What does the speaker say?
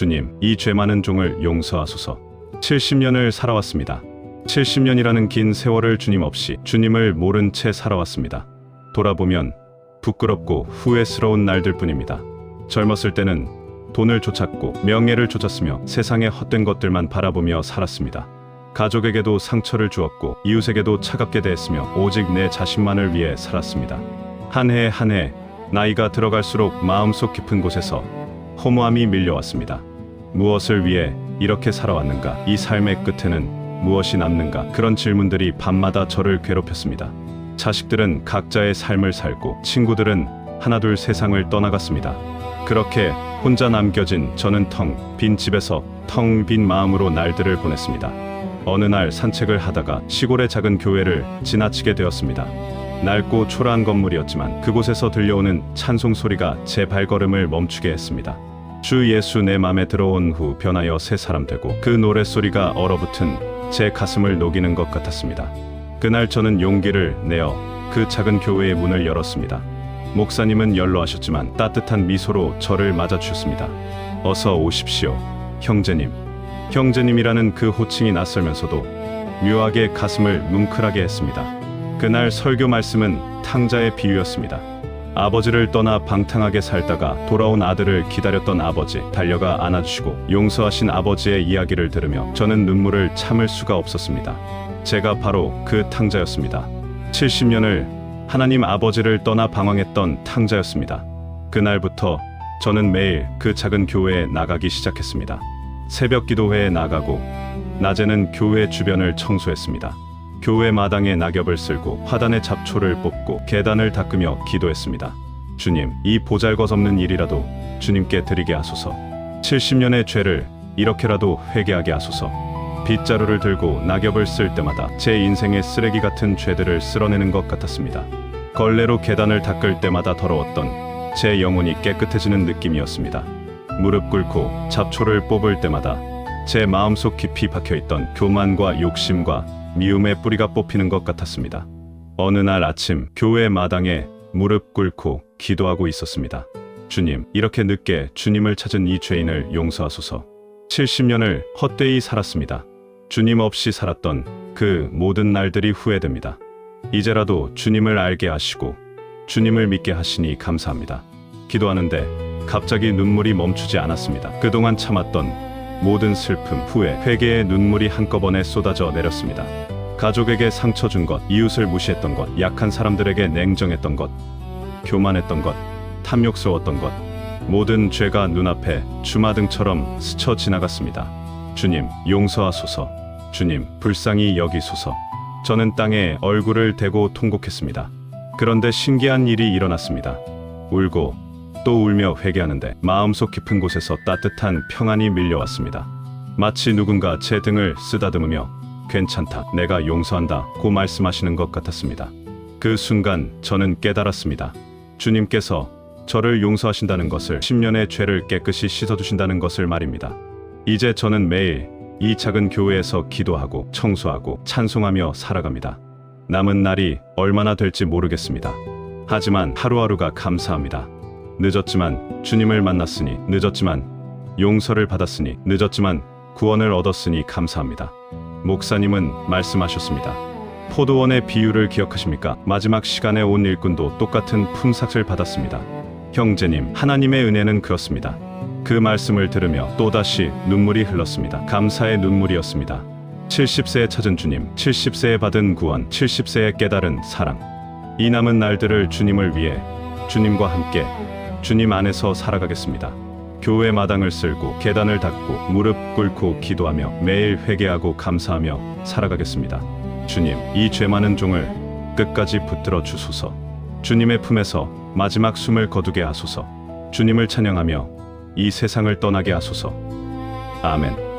주님, 이 죄 많은 종을 용서하소서. 70년을 살아왔습니다. 70년이라는 긴 세월을 주님 없이 주님을 모른 채 살아왔습니다. 돌아보면 부끄럽고 후회스러운 날들 뿐입니다. 젊었을 때는 돈을 쫓았고 명예를 쫓았으며 세상의 헛된 것들만 바라보며 살았습니다. 가족에게도 상처를 주었고 이웃에게도 차갑게 대했으며 오직 내 자신만을 위해 살았습니다. 한 해 한 해 나이가 들어갈수록 마음속 깊은 곳에서 허무함이 밀려왔습니다. 무엇을 위해 이렇게 살아왔는가? 이 삶의 끝에는 무엇이 남는가? 그런 질문들이 밤마다 저를 괴롭혔습니다. 자식들은 각자의 삶을 살고 친구들은 하나둘 세상을 떠나갔습니다. 그렇게 혼자 남겨진 저는 텅 빈 집에서 텅 빈 마음으로 날들을 보냈습니다. 어느 날 산책을 하다가 시골의 작은 교회를 지나치게 되었습니다. 낡고 초라한 건물이었지만 그곳에서 들려오는 찬송 소리가 제 발걸음을 멈추게 했습니다. 주 예수 내 맘에 들어온 후 변하여 새 사람 되고 그 노랫소리가 얼어붙은 제 가슴을 녹이는 것 같았습니다. 그날 저는 용기를 내어 그 작은 교회의 문을 열었습니다. 목사님은 연로하셨지만 따뜻한 미소로 저를 맞아주셨습니다. 어서 오십시오, 형제님. 형제님이라는 그 호칭이 낯설면서도 묘하게 가슴을 뭉클하게 했습니다. 그날 설교 말씀은 탕자의 비유였습니다. 아버지를 떠나 방탕하게 살다가 돌아온 아들을 기다렸던 아버지 달려가 안아주시고 용서하신 아버지의 이야기를 들으며 저는 눈물을 참을 수가 없었습니다. 제가 바로 그 탕자였습니다. 70년을 하나님 아버지를 떠나 방황했던 탕자였습니다. 그날부터 저는 매일 그 작은 교회에 나가기 시작했습니다. 새벽 기도회에 나가고 낮에는 교회 주변을 청소했습니다. 교회 마당에 낙엽을 쓸고 화단에 잡초를 뽑고 계단을 닦으며 기도했습니다. 주님, 이 보잘것없는 일이라도 주님께 드리게 하소서. 70년의 죄를 이렇게라도 회개하게 하소서. 빗자루를 들고 낙엽을 쓸 때마다 제 인생의 쓰레기 같은 죄들을 쓸어내는 것 같았습니다. 걸레로 계단을 닦을 때마다 더러웠던 제 영혼이 깨끗해지는 느낌이었습니다. 무릎 꿇고 잡초를 뽑을 때마다 제 마음속 깊이 박혀있던 교만과 욕심과 미움의 뿌리가 뽑히는 것 같았습니다. 어느 날 아침 교회 마당에 무릎 꿇고 기도하고 있었습니다. 주님, 이렇게 늦게 주님을 찾은 이 죄인을 용서하소서. 70년을 헛되이 살았습니다. 주님 없이 살았던 그 모든 날들이 후회됩니다. 이제라도 주님을 알게 하시고 주님을 믿게 하시니 감사합니다. 기도하는데 갑자기 눈물이 멈추지 않았습니다. 그동안 참았던 모든 슬픔, 후회, 회개의 눈물이 한꺼번에 쏟아져 내렸습니다. 가족에게 상처 준 것, 이웃을 무시했던 것, 약한 사람들에게 냉정했던 것, 교만했던 것, 탐욕스러웠던 것, 모든 죄가 눈앞에 주마등처럼 스쳐 지나갔습니다. 주님, 용서하소서. 주님, 불쌍히 여기소서. 저는 땅에 얼굴을 대고 통곡했습니다. 그런데 신기한 일이 일어났습니다. 울고 또 울며 회개하는데 마음속 깊은 곳에서 따뜻한 평안이 밀려왔습니다. 마치 누군가 제 등을 쓰다듬으며 괜찮다, 내가 용서한다 고 말씀하시는 것 같았습니다. 그 순간 저는 깨달았습니다. 주님께서 저를 용서하신다는 것을 10년의 죄를 깨끗이 씻어주신다는 것을 말입니다. 이제 저는 매일 이 작은 교회에서 기도하고 청소하고 찬송하며 살아갑니다. 남은 날이 얼마나 될지 모르겠습니다. 하지만 하루하루가 감사합니다. 늦었지만 주님을 만났으니 늦었지만 용서를 받았으니 늦었지만 구원을 얻었으니 감사합니다. 목사님은 말씀하셨습니다. 포도원의 비유를 기억하십니까? 마지막 시간에 온 일꾼도 똑같은 품삯을 받았습니다. 형제님, 하나님의 은혜는 그렇습니다. 그 말씀을 들으며 또다시 눈물이 흘렀습니다. 감사의 눈물이었습니다. 70세에 찾은 주님, 70세에 받은 구원, 70세에 깨달은 사랑. 이 남은 날들을 주님을 위해 주님과 함께 주님 안에서 살아가겠습니다. 교회 마당을 쓸고 계단을 닦고 무릎 꿇고 기도하며 매일 회개하고 감사하며 살아가겠습니다. 주님, 이 죄 많은 종을 끝까지 붙들어 주소서. 주님의 품에서 마지막 숨을 거두게 하소서. 주님을 찬양하며 이 세상을 떠나게 하소서. 아멘.